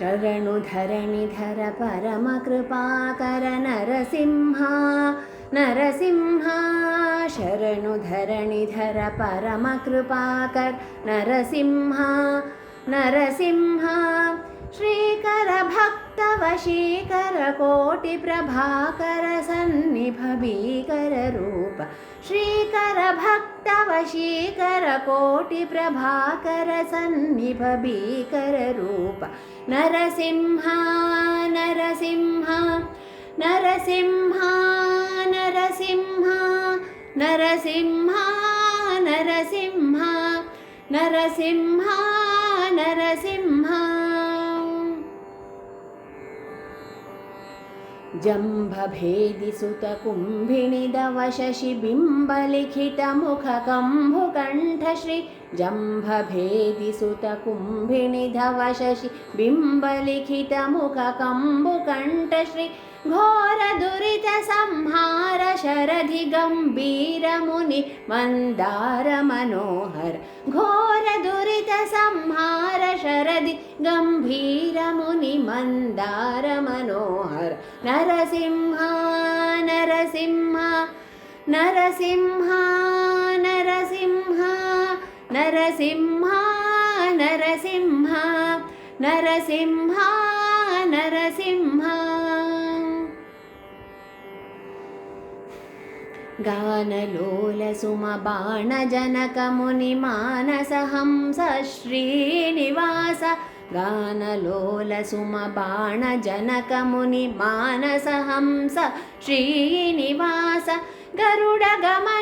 शरणुधरणिधर परमकृपाकर नरसिंहा नरसिंहा शरणुधरणिधर परमकृपाकर नरसिंहा नरसिंहा श्रीकरभक्तवशीकर कोटिप्रभाकर सन्निभीकररूप श्रीकरभक्तवशीकर कोटिप्रभाकर सन्निभीकररूप नरसिंहा नरसिंहा नरसिंहा नरसिंहा नरसिंहा नरसिंहा नरसिंहा नरसिंहा। जम्भभेदिसुतकुम्भिणिधवशशिबिम्बलिखितमुखकम्भुकण्ठश्री कुम्भिनिधव शि बिम्बलिखितमुख गम्भीरमुनि मन्दार घोर शरदि गम्भीरमुनि मन्दारमनोहर नरसिंहा नरसिंहा नरसिंहा नरसिंहा नरसिंहा नरसिंहा नरसिंहा नरसिंहा गानलोलसुमबाणजनकमुनिमानसहंस श्रीनिवास गानलोलसुमबाणजनकमुनिमानसहंस श्रीनिवास गरुडगमनमुरनरकान्तक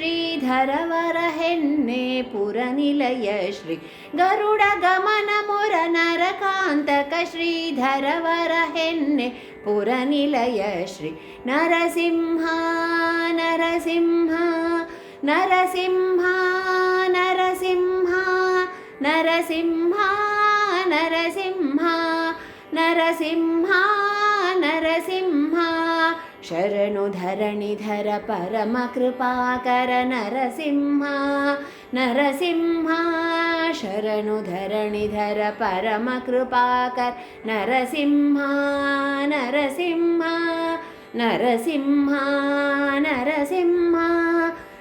श्रीधरवरहेन्ने पुरनिलय श्री गरुडगमनमुरनरकान्तक श्रीधरवरहेन्ने पुरनिलय श्री नरसिंहा नरसिंहा नरसिंहा नरसिंहा नरसिंहा नरसिंहा नरसिंहा नरसिंहा शरणुधरणिधर परमकृपाकर नरसिंहा नरसिंहा शरणुधरणिधर परमकृपाकर नरसिंहा नरसिंहा नरसिंहा नरसिंहा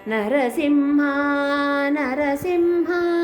नरसिंहा नरसिंहा